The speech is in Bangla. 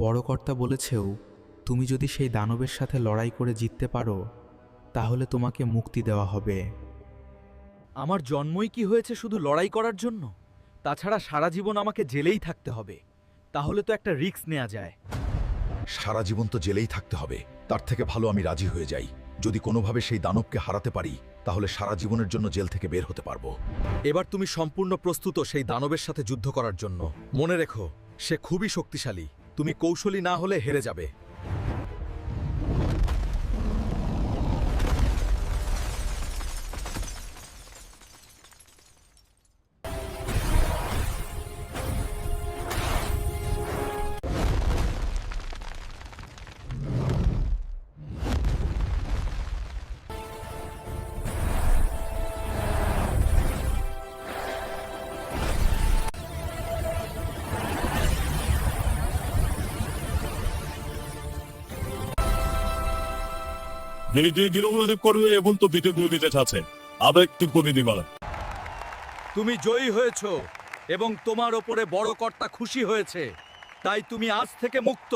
বড় কর্তা বলেছেও তুমি যদি সেই দানবের সাথে লড়াই করে জিততে পারো তাহলে তোমাকে মুক্তি দেওয়া হবে। আমার জন্মই কি হয়েছে শুধু লড়াই করার জন্য? তাছাড়া সারা জীবন আমাকে জেলেই থাকতে হবে। তাহলে তো একটা রিস্ক নেওয়া যায়। সারা জীবন তো জেলেই থাকতে হবে। তার থেকে ভালো আমি রাজি হয়ে যাই। যদি কোনোভাবে সেই দানবকে হারাতে পারি তাহলে সারা জীবনের জন্য জেল থেকে বের হতে পারব। এবার তুমি সম্পূর্ণ প্রস্তুত সেই দানবের সাথে যুদ্ধ করার জন্য। মনে রেখো সে খুবই শক্তিশালী। তুমি কৌশলী না হলে হেরে যাবে। করবে এবং তো বিদ্যুৎ কমে তুমি জয়ী হয়েছ এবং তোমার ওপরে বড় কর্তা খুশি হয়েছে। তাই তুমি আজ থেকে মুক্ত।